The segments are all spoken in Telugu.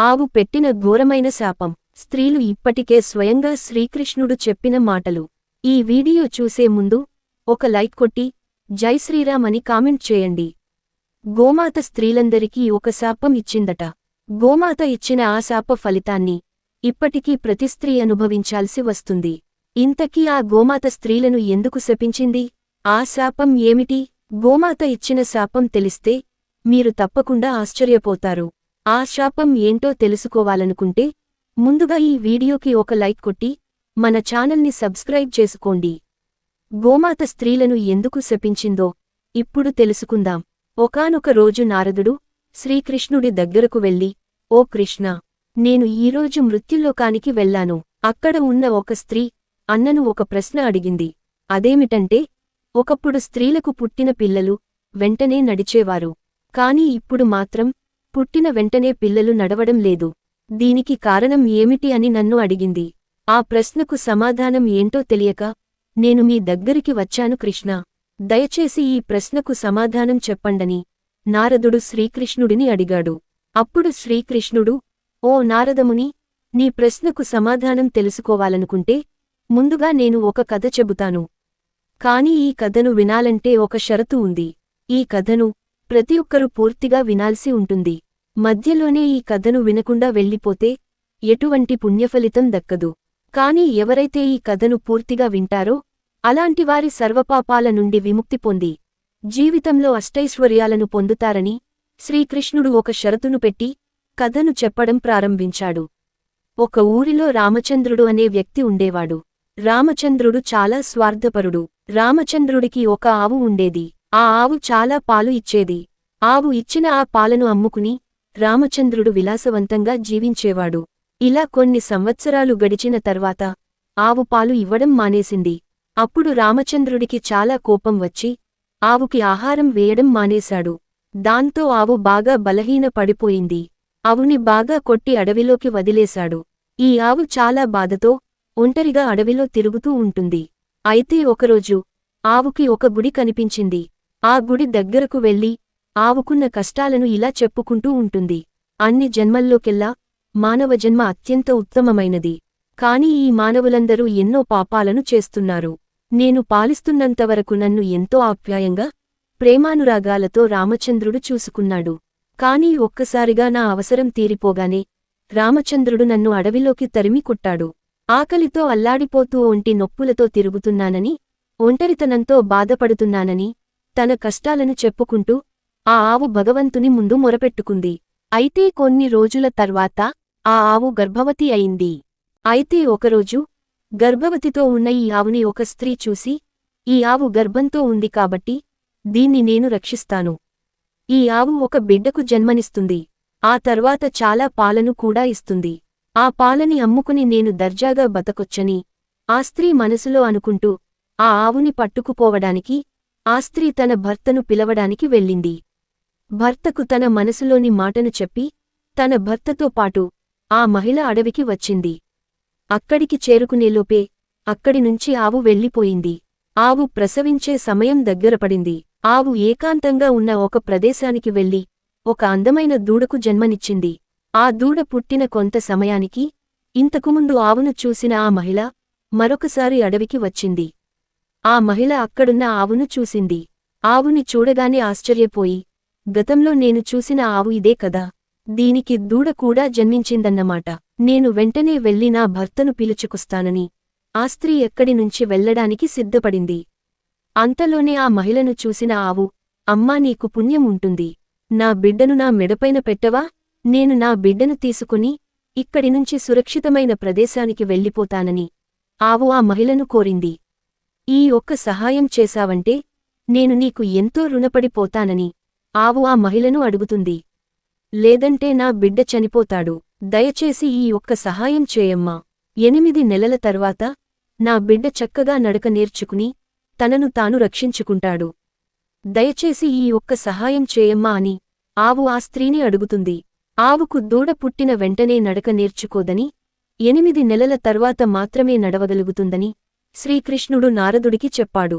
ఆవు పెట్టిన ఘోరమైన శాపం. స్త్రీలు ఇప్పటికే స్వయంగా శ్రీకృష్ణుడు చెప్పిన మాటలు. ఈ వీడియో చూసే ముందు ఒక లైక్ కొట్టి జై శ్రీరామ్ అని కామెంట్ చేయండి. గోమాత స్త్రీలందరికీ ఒక శాపం ఇచ్చిందట. గోమాత ఇచ్చిన ఆ శాప ఫలితాన్ని ఇప్పటికీ ప్రతి స్త్రీ అనుభవించాల్సి వస్తుంది. ఇంతకీ ఆ గోమాత స్త్రీలను ఎందుకు శపించింది? ఆ శాపం ఏమిటి? గోమాత ఇచ్చిన శాపం తెలిస్తే మీరు తప్పకుండా ఆశ్చర్యపోతారు. ఆ శాపం ఏంటో తెలుసుకోవాలనుకుంటే ముందుగా ఈ వీడియోకి ఒక లైక్ కొట్టి మన ఛానల్ని సబ్స్క్రైబ్ చేసుకోండి. గోమాత స్త్రీలను ఎందుకు శపించిందో ఇప్పుడు తెలుసుకుందాం. ఒకానొక రోజు నారదుడు శ్రీకృష్ణుడి దగ్గరకు వెళ్ళి ఓ కృష్ణ నేను ఈరోజు మృత్యులోకానికి వెళ్ళాను అక్కడ ఉన్న ఒక స్త్రీ అన్నను ఒక ప్రశ్న అడిగింది. అదేమిటంటే ఒకప్పుడు స్త్రీలకు పుట్టిన పిల్లలు వెంటనే నడిచేవారు. కాని ఇప్పుడు మాత్రం పుట్టిన వెంటనే పిల్లలు నడవడం లేదు. దీనికి కారణం ఏమిటి అని నన్ను అడిగింది. ఆ ప్రశ్నకు సమాధానం ఏంటో తెలియక నేను మీ దగ్గరికి వచ్చాను కృష్ణ. దయచేసి ఈ ప్రశ్నకు సమాధానం చెప్పండని. నారదుడు శ్రీకృష్ణుడిని అడిగాడు. అప్పుడు శ్రీకృష్ణుడు ఓ నారదముని నీ ప్రశ్నకు సమాధానం తెలుసుకోవాలనుకుంటే ముందుగా నేను ఒక కథ చెబుతాను. కాని ఈ కథను వినాలంటే ఒక షరతు ఉంది. ఈ కథను ప్రతి ఒక్కరూ పూర్తిగా వినాల్సి ఉంటుంది. మధ్యలోనే ఈ కథను వినకుండా వెళ్ళిపోతే ఎటువంటి పుణ్యఫలితం దక్కదు. కాని ఎవరైతే ఈ కథను పూర్తిగా వింటారో అలాంటివారి సర్వపాపాల నుండి విముక్తి పొంది జీవితంలో అష్టైశ్వర్యాలను పొందుతారని శ్రీకృష్ణుడు ఒక షరతును పెట్టి కథను చెప్పడం ప్రారంభించాడు. ఒక ఊరిలో రామచంద్రుడు అనే వ్యక్తి ఉండేవాడు. రామచంద్రుడు చాలా స్వార్థపరుడు. రామచంద్రుడికి ఒక ఆవు ఉండేది. ఆ ఆవు చాలా పాలు ఇచ్చేది. ఆవు ఇచ్చిన ఆ పాలను అమ్ముకుని రామచంద్రుడు విలాసవంతంగా జీవించేవాడు. ఇలా కొన్ని సంవత్సరాలు గడిచిన తర్వాత ఆవు పాలు ఇవ్వడం మానేసింది. అప్పుడు రామచంద్రుడికి చాలా కోపం వచ్చి ఆవుకి ఆహారం వేయడం మానేశాడు. దాంతో ఆవు బాగా బలహీన పడిపోయింది ఆవుని బాగా కొట్టి అడవిలోకి వదిలేశాడు. ఈ ఆవు చాలా బాధతో ఒంటరిగా అడవిలో తిరుగుతూ ఉంటుంది. అయితే ఒకరోజు ఆవుకి ఒక గుడి కనిపించింది. ఆ గుడి దగ్గరకు వెళ్ళి ఆవుకున్న కష్టాలను ఇలా చెప్పుకుంటూ ఉంటుంది. అన్ని జన్మల్లోకెల్లా మానవ జన్మ అత్యంత ఉత్తమమైనది. కాని ఈ మానవులందరూ ఎన్నో పాపాలను చేస్తున్నారు. నేను పాలిస్తున్నంతవరకు నన్ను ఎంతో ఆప్యాయంగా ప్రేమానురాగాలతో రామచంద్రుడు చూసుకున్నాడు. కాని ఒక్కసారిగా నా అవసరం తీరిపోగానే రామచంద్రుడు నన్ను అడవిలోకి తరిమి కొట్టాడు. ఆకలితో అల్లాడిపోతూ ఒంటి నొప్పులతో తిరుగుతున్నానని ఒంటరితనంతో బాధపడుతున్నానని తన కష్టాలను చెప్పుకుంటూ ఆ ఆవు భగవంతుని ముందు మొరపెట్టుకుంది. అయితే కొన్ని రోజుల తర్వాత ఆ ఆవు గర్భవతి అయింది. అయితే ఒకరోజు గర్భవతితో ఉన్న ఈ ఆవుని ఒక స్త్రీ చూసి ఈ ఆవు గర్భంతో ఉంది కాబట్టి దీన్ని నేను రక్షిస్తాను. ఈ ఆవు ఒక బిడ్డకు జన్మనిస్తుంది. ఆ తర్వాత చాలా పాలను కూడా ఇస్తుంది. ఆ పాలని అమ్ముకుని నేను దర్జాగా బతకొచ్చని ఆ స్త్రీ మనసులో అనుకుంటూ ఆ ఆవుని పట్టుకుపోవడానికి ఆ స్త్రీ తన భర్తను పిలవడానికి వెళ్ళింది. భర్తకు తన మనసులోని మాటను చెప్పి తన భర్తతో పాటు ఆ మహిళ అడవికి వచ్చింది. అక్కడికి చేరుకునేలోపే అక్కడినుంచి ఆవు వెళ్ళిపోయింది. ఆవు ప్రసవించే సమయం దగ్గరపడింది ఆవు ఏకాంతంగా ఉన్న ఒక ప్రదేశానికి వెళ్ళి ఒక అందమైన దూడకు జన్మనిచ్చింది. ఆ దూడ పుట్టిన కొంత సమయానికి ఇంతకుముందు ఆవును చూసిన ఆ మహిళ మరొకసారి అడవికి వచ్చింది. ఆ మహిళ అక్కడున్న ఆవును చూసింది. ఆవుని చూడగానే ఆశ్చర్యపోయి గతంలో నేను చూసిన ఆవు ఇదే కదా. దీనికి దూడ కూడా జన్మించిందన్నమాట. నేను వెంటనే వెళ్ళి నా భర్తను పిలుచుకొస్తానని. ఆ స్త్రీ ఎక్కడి నుంచి వెళ్ళడానికి సిద్ధపడింది. అంతలోనే ఆ మహిళను చూసిన ఆవు అమ్మా నీకు పుణ్యం ఉంటుంది. నా బిడ్డను నా మెడపైన పెట్టవా? నేను నా బిడ్డను తీసుకుని ఇక్కడి నుంచి సురక్షితమైన ప్రదేశానికి వెళ్ళిపోతానని. ఆవు ఆ మహిళను కోరింది. ఈ ఒక్క సహాయం చేశావంటే నేను నీకు ఎంతో రుణపడిపోతానని ఆవు ఆ మహిళను అడుగుతుంది. లేదంటే నా బిడ్డ చనిపోతాడు. దయచేసి ఈ ఒక్క సహాయం చేయమ్మా. ఎనిమిది నెలల తర్వాత నా బిడ్డ చక్కగా నడక నేర్చుకుని తనను తాను రక్షించుకుంటాడు. దయచేసి ఈ ఒక్క సహాయం చేయమ్మా అని ఆవు ఆ స్త్రీని అడుగుతుంది. ఆవుకు దూడ పుట్టిన వెంటనే నడక నేర్చుకోదని ఎనిమిది నెలల తర్వాత మాత్రమే నడవగలుగుతుందని శ్రీకృష్ణుడు నారదుడికి చెప్పాడు.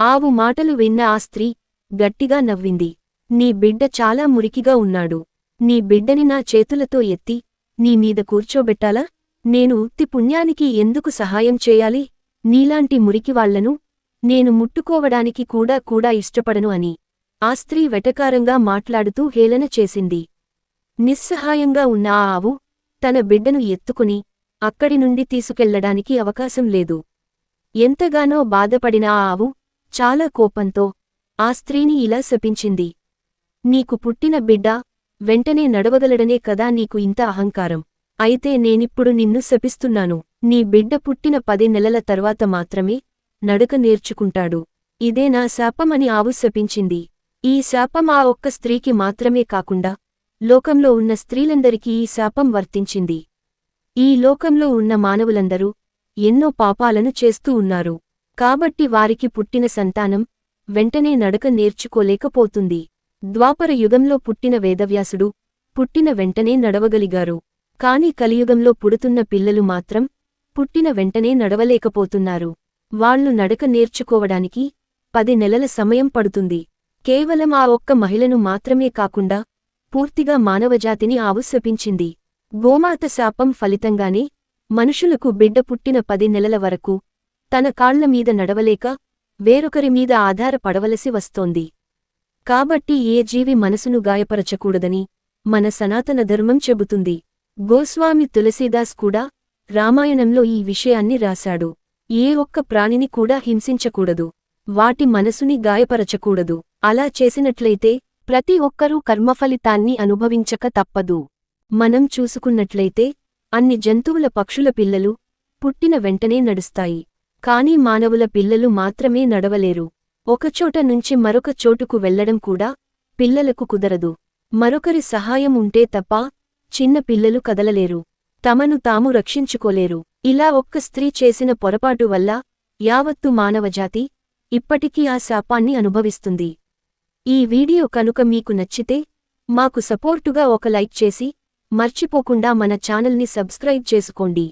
ఆవు మాటలు విన్న ఆ స్త్రీ గట్టిగా నవ్వింది. నీ బిడ్డ చాలా మురికిగా ఉన్నాడు. నీ బిడ్డని నా చేతులతో ఎత్తి నీ మీద కూర్చోబెట్టాలా? నేను ఉత్తి పుణ్యానికి ఎందుకు సహాయం చేయాలి? నీలాంటి మురికివాళ్ళను నేను ముట్టుకోవడానికి కూడా కూడా ఇష్టపడను అని ఆ స్త్రీ వెటకారంగా మాట్లాడుతూ హేళన చేసింది. నిస్సహాయంగా ఉన్న ఆ ఆవు తన బిడ్డను ఎత్తుకుని అక్కడి నుండి తీసుకెళ్ళడానికి అవకాశం లేదు. ఎంతగానో బాధపడిన ఆ ఆవు చాలా కోపంతో ఆ స్త్రీని ఇలా శపించింది. నీకు పుట్టిన బిడ్డ వెంటనే నడవగలడనే కదా నీకు ఇంత అహంకారం. అయితే నేనిప్పుడు నిన్ను శపిస్తున్నాను. నీ బిడ్డ పుట్టిన పది నెలల తర్వాత మాత్రమే నడక నేర్చుకుంటాడు. ఇదే నా శాపమని ఆవు శపించింది. ఈ శాపం ఆ ఒక్క స్త్రీకి మాత్రమే కాకుండా లోకంలో ఉన్న స్త్రీలందరికీ ఈ శాపం వర్తించింది. ఈ లోకంలో ఉన్న మానవులందరూ ఎన్నో పాపాలను చేస్తూ ఉన్నారు. కాబట్టి వారికి పుట్టిన సంతానం వెంటనే నడక నేర్చుకోలేకపోతుంది. ద్వాపర యుగంలో పుట్టిన వేదవ్యాసుడు పుట్టిన వెంటనే నడవగలిగారు. కాని కలియుగంలో పుడుతున్న పిల్లలు మాత్రం పుట్టిన వెంటనే నడవలేకపోతున్నారు. వాళ్ళు నడక నేర్చుకోవడానికి పది నెలల సమయం పడుతుంది. కేవలం ఆ ఒక్క మహిళను మాత్రమే కాకుండా పూర్తిగా మానవజాతిని ఆవుశపించింది. గోమాత శాపం ఫలితంగానే మనుషులకు బిడ్డ పుట్టిన పది నెలల వరకు తన కాళ్ళ మీద నడవలేక వేరొకరి మీద ఆధారపడవలసి వస్తోంది. కాబట్టి ఏ జీవి మనసును గాయపరచకూడదని మన సనాతన ధర్మం చెబుతుంది. గోస్వామి తులసీదాస్ కూడా రామాయణంలో ఈ విషయాన్ని రాశాడు. ఏ ఒక్క ప్రాణిని కూడా హింసించకూడదు. వాటి మనసుని గాయపరచకూడదు. అలా చేసినట్లయితే ప్రతి ఒక్కరూ కర్మఫలితాన్ని అనుభవించక తప్పదు. మనం చూసుకున్నట్లయితే అన్ని జంతువుల పక్షుల పిల్లలు పుట్టిన వెంటనే నడుస్తాయి. కాని మానవుల పిల్లలు మాత్రమే నడవలేరు. ఒకచోట నుంచి మరొక చోటుకు వెళ్ళడం కూడా పిల్లలకు కుదరదు. మరొకరి సహాయం ఉంటే తప్ప చిన్న పిల్లలు కదలలేరు. తమను తాము రక్షించుకోలేరు. ఇలా ఒక్క స్త్రీ చేసిన పొరపాటు వల్ల యావత్తు మానవజాతి ఇప్పటికీ ఆ శాపాన్ని అనుభవిస్తుంది. ఈ వీడియో కనుక మీకు నచ్చితే మాకు సపోర్టుగా ఒక లైక్ చేసి మర్చిపోకుండా మన ఛానల్ని సబ్స్క్రైబ్ చేసుకోండి.